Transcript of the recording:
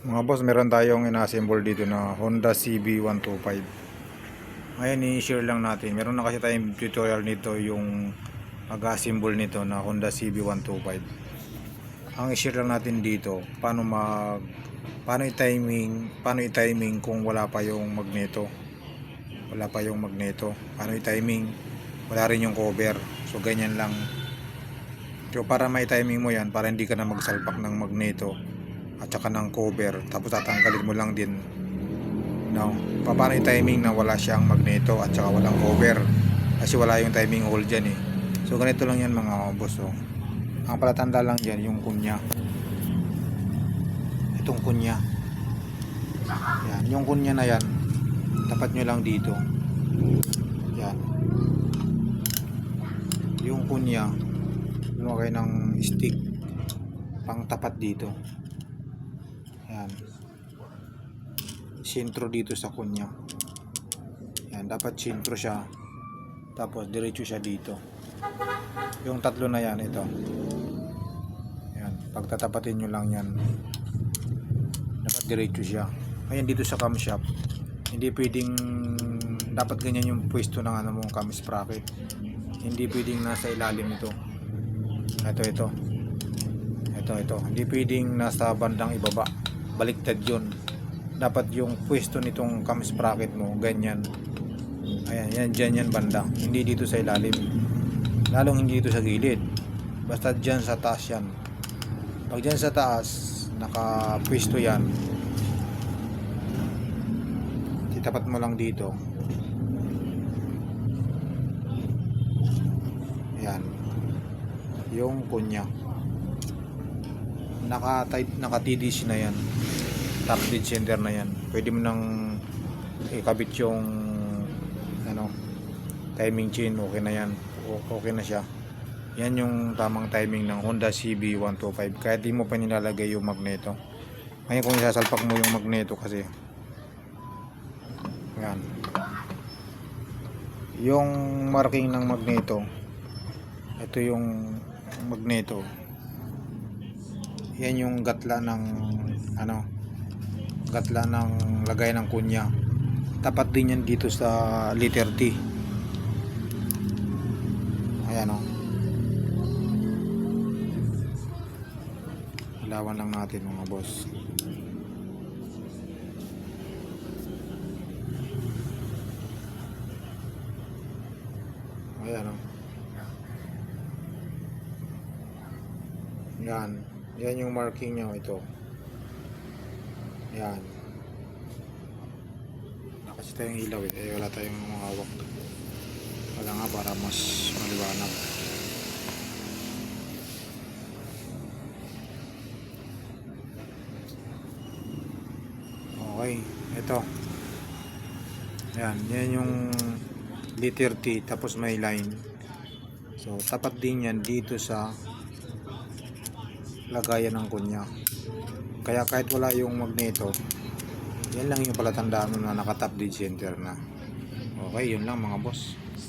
Mga boss, meron tayong ina-assemble dito na Honda CB125. Ngayon, i-share lang natin. Meron na kasi tayong tutorial nito yung mag-assemble nito na Honda CB125. Ang i-share lang natin dito, paano mag paano i-timing, paano i-timing kung wala pa yung magneto. Wala pa yung magneto. Paano i-timing? Wala rin yung cover. So ganyan lang. So para may timing mo yan, para hindi ka na magsalpak ng magneto at saka ng cover tapos tatanggalin mo lang din. No paano yung timing na wala siyang magneto at saka walang cover? Kasi wala yung timing hole dyan eh. So ganito lang yan mga boss oh. ang palatanda lang dyan yung kunya. Itong kunya. Yan yung kunya na yan tapat nyo lang dito. Yan. Yung kunya lumagay ng stick pang tapat dito yan. Sintro dito sa kunya. Yan, dapat sintro siya. Tapos diretso siya dito. Yung tatlo na yan, ito. Yan, pagtatapatin nyo lang yan. Dapat diretso siya. Ngayon dito sa camshaft, hindi pwedeng dapat ganyan yung pwesto ng ano mong cam sprocket. Hindi pwedeng nasa ilalim ito. Ito, ito. Ito, ito. Hindi pwedeng nasa bandang ibaba baliktad yun. Dapat yung pwesto nitong cam sprocket mo ganyan. Ayan yan dyan yan banda. Hindi dito sa ilalim. Lalong hindi dito sa gilid. Basta dyan sa taas yan. Pag dyan sa taas naka pwesto yan. Titapat mo lang dito. Ayan. Yung kunya naka type naka TDC na yan. Top dead center na yan. Pwede mo nang ikabit yung ano timing chain. Okay na yan. Okay na siya. Yan yung tamang timing ng Honda CB125 kahit di mo pa nilalagay yung magneto. Ngayon kung isasalpak mo yung magneto kasi yan. Yung marking ng magneto ito yung magneto yan yung gatla ng ano gatla ng lagay ng kunya. Tapat din yan dito sa liter T. Ayan o ilawan lang natin mga boss. Ayan o yan yan yung marking niya ito. Yan. Nakasi tayong ilaw eh. eh wala tayong hawak. Wala nga para mas maliwanag. Okay. Ito. Yan. Yan yung liter T. Tapos may line. So, tapat din yan dito sa lagayan ng kunya. Kaya kahit wala yung magneto yan lang yung palatandaan mo na nakatap dead center na. Okay yun lang mga boss